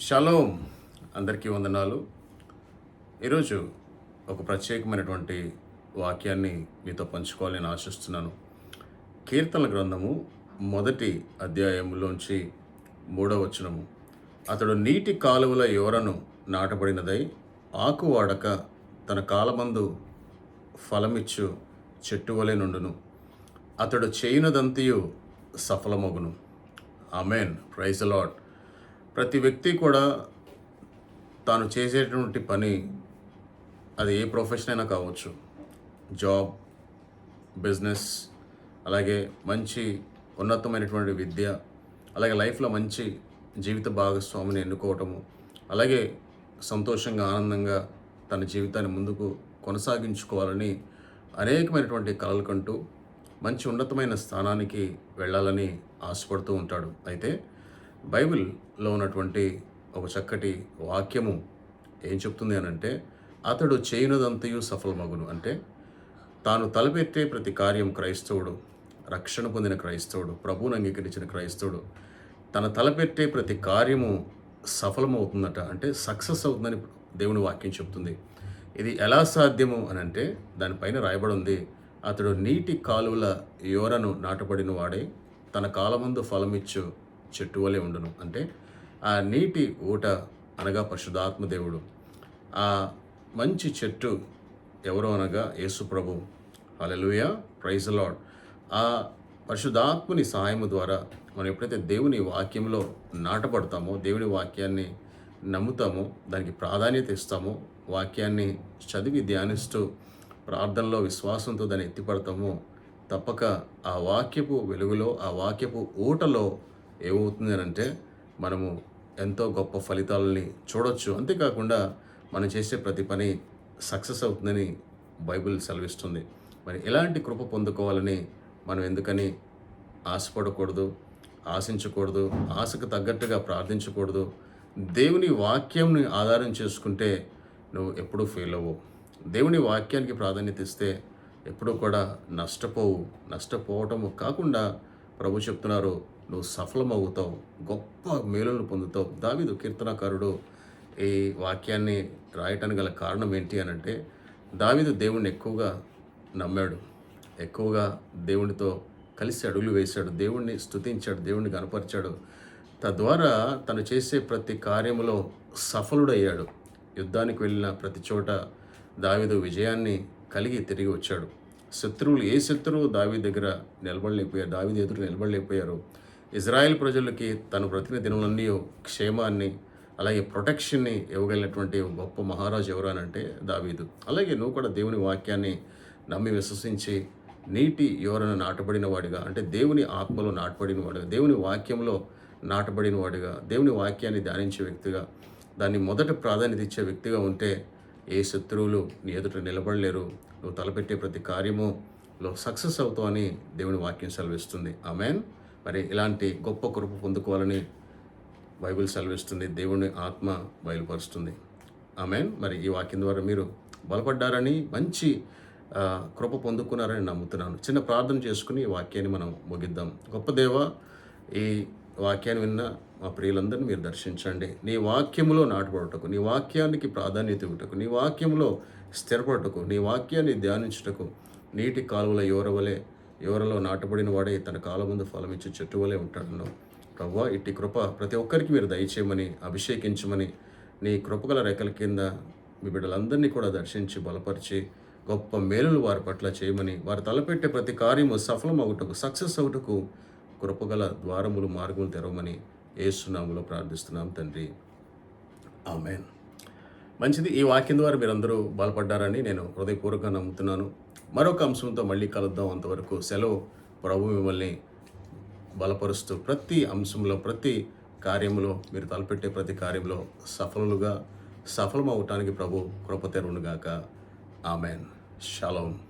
Shalom. అందరికీ వందనాలు. ఈరోజు ఒక ప్రత్యేకమైనటువంటి వాక్యాన్ని మీతో పంచుకోవాలని ఆశిస్తున్నాను. కీర్తనల గ్రంథము మొదటి అధ్యాయంలోంచి మూడవ వచనము. అతడు నీటి కాలువల యోరను నాటబడినదై ఆకు వాడక తన కాలమందు ఫలమిచ్చు చెట్టు వలె నుండును. అతడు చేయునదంతియు సఫలమగును. అమెన్ ప్రైజ్ లాడ్ ప్రతి వ్యక్తి కూడా తాను చేసేటువంటి పని అది ఏ ప్రొఫెషన్ అయినా కావచ్చు. జాబ్ బిజినెస్ అలాగే మంచి ఉన్నతమైనటువంటి విద్య అలాగే లైఫ్లో మంచి జీవిత భాగస్వామిని ఎన్నుకోవటము అలాగే సంతోషంగా ఆనందంగా తన జీవితాన్ని ముందుకు కొనసాగించుకోవాలని అనేకమైనటువంటి కలలు కంటూ మంచి ఉన్నతమైన స్థానానికి వెళ్ళాలని ఆశపడుతూ ఉంటాడు. అయితే బైబిల్లో ఉన్నటువంటి ఒక చక్కటి వాక్యము ఏం చెప్తుంది అని అంటే అతడు చేయనదంతయు సఫలమగును. అంటే తాను తలపెట్టే ప్రతి కార్యం క్రైస్తవుడు రక్షణ పొందిన క్రైస్తవుడు ప్రభువును అంగీకరించిన క్రైస్తవుడు తన తలపెట్టే ప్రతి కార్యము సఫలమవుతుందట. అంటే సక్సెస్ అవుతుందని దేవుని వాక్యం చెప్తుంది. ఇది ఎలా సాధ్యము అని అంటే దానిపైన రాయబడి ఉంది అతడు నీటి కాలువల యోరను నాటబడిన వాడే తన కాలమందు ఫలమిచ్చు చెట్టు వలె ఉండును. అంటే ఆ నీటి ఊట అనగా పరిశుధాత్మ దేవుడు ఆ మంచి చెట్టు ఎవరు అనగా యేసు ప్రభు. అలెలుయ ప్రైజ్ లాడ్ ఆ పరిశుధాత్ముని సహాయము ద్వారా మనం ఎప్పుడైతే దేవుని వాక్యంలో నాటపడతామో దేవుని వాక్యాన్ని నమ్ముతామో దానికి ప్రాధాన్యత ఇస్తామో వాక్యాన్ని చదివి ధ్యానిస్తూ ప్రార్థనలో విశ్వాసంతో దాన్ని ఎత్తిపడతామో తప్పక ఆ వాక్యపు వెలుగులో ఆ వాక్యపు ఊటలో ఏమవుతుంది అంటే మనము ఎంతో గొప్ప ఫలితాలని చూడొచ్చు. అంతేకాకుండా మనం చేసే ప్రతి పని సక్సెస్ అవుతుందని బైబిల్ సెలవిస్తుంది. మరి ఎలాంటి కృప పొందుకోవాలని మనం ఎందుకని ఆశపడకూడదు ఆశించకూడదు ఆశకు తగ్గట్టుగా ప్రార్థించకూడదు? దేవుని వాక్యంని ఆధారం చేసుకుంటే నువ్వు ఎప్పుడూ ఫెయిల్ అవ్వవు దేవుని వాక్యానికి ప్రాధాన్యత ఇస్తే ఎప్పుడూ కూడా నష్టపోవు. నష్టపోవటము కాకుండా ప్రభు చెప్తున్నారు నువ్వు సఫలమవుతావు గొప్ప మేలులను పొందుతావు. దావిదు కీర్తనాకారుడు ఈ వాక్యాన్ని రాయటానికి గల కారణం ఏంటి అని అంటే దావిదు దేవుణ్ణి ఎక్కువగా నమ్మాడు. ఎక్కువగా దేవునితో కలిసి అడుగులు వేశాడు. దేవుణ్ణి స్తుతించాడు దేవుణ్ణి కనపరిచాడు తద్వారా తను చేసే ప్రతి కార్యములో సఫలుడయ్యాడు. యుద్ధానికి వెళ్ళిన ప్రతి చోట దావిదు విజయాన్ని కలిగి తిరిగి వచ్చాడు. శత్రువులు ఏ శత్రువు దావి దగ్గర నిలబడలేకపోయారు? దావిది ఎదురు నిలబడలేకపోయారు. ఇజ్రాయెల్ ప్రజలకి తను బ్రతికిన దినములన్నీ క్షేమాన్ని అలాగే ప్రొటెక్షన్ని ఇవ్వగలిగినటువంటి గొప్ప మహారాజు ఎవరనంటే దావీదు. అలాగే నువ్వు కూడా దేవుని వాక్యాన్ని నమ్మి విశ్వసించి నీటి యువరను నాటబడిన వాడిగా అంటే దేవుని ఆత్మలో నాటబడిన వాడిగా దేవుని వాక్యంలో నాటబడిన వాడిగా దేవుని వాక్యాన్ని ధ్యానించే వ్యక్తిగా దాన్ని మొదట ప్రాధాన్యత ఇచ్చే వ్యక్తిగా ఉంటే ఏ శత్రువులు నీ ఎదుట నిలబడలేరు. నువ్వు తలపెట్టే ప్రతి కార్యము లో సక్సెస్ అవుతావని దేవుని వాక్యం సెలవిస్తుంది. ఆమెన్. మరి ఇలాంటి గొప్ప కృప పొందుకోవాలని బైబిల్ సెలవిస్తుంది. దేవుని ఆత్మ బయలుపరుస్తుంది. ఆమె మరి ఈ వాక్యం ద్వారా మీరు బలపడ్డారని మంచి కృప పొందుకున్నారని నమ్ముతున్నాను. చిన్న ప్రార్థన చేసుకుని ఈ వాక్యాన్ని మనం ముగిద్దాం. గొప్ప దేవ ఈ వాక్యాన్ని విన్న మా ప్రియులందరినీ మీరు దర్శించండి. నీ వాక్యములో నాటుపడటకు నీ వాక్యానికి ప్రాధాన్యత ఇవ్వటకు నీ వాక్యంలో స్థిరపడటకు నీ వాక్యాన్ని ధ్యానించుటకు నీటి కాలువల యోరవలే ఎవరిలో నాటబడిన వాడే తన కాలం ముందు ఫలమిచ్చే చెట్టు వలె ఉంటాడు ప్రవ్వా ఇట్టి కృప ప్రతి ఒక్కరికి మీరు దయచేయమని అభిషేకించమని నీ కృపగల రెక్కల కింద మీ బిడ్డలందరినీ కూడా దర్శించి బలపరిచి గొప్ప మేలులు వారి పట్ల చేయమని వారు తలపెట్టే ప్రతి కార్యము సఫలం అవుటకు సక్సెస్ అవుటకు కృపగల ద్వారములు మార్గములు తెరవమని ఏసునాములో ప్రార్థిస్తున్నాం తండ్రి. ఆమెన్. మంచిది. ఈ వాక్యం ద్వారా మీరందరూ బలపడ్డారని నేను హృదయపూర్వకంగా నమ్ముతున్నాను. మరొక అంశంతో మళ్ళీ కలుద్దాం. అంతవరకు సెలవు. ప్రభు మిమ్మల్ని బలపరుస్తూ ప్రతి అంశంలో ప్రతి కార్యంలో మీరు తలపెట్టే ప్రతి కార్యంలో సఫలుగా సఫలం అవటానికి ప్రభు కృప తెరువునుగాక. ఆమెన్. షలోం.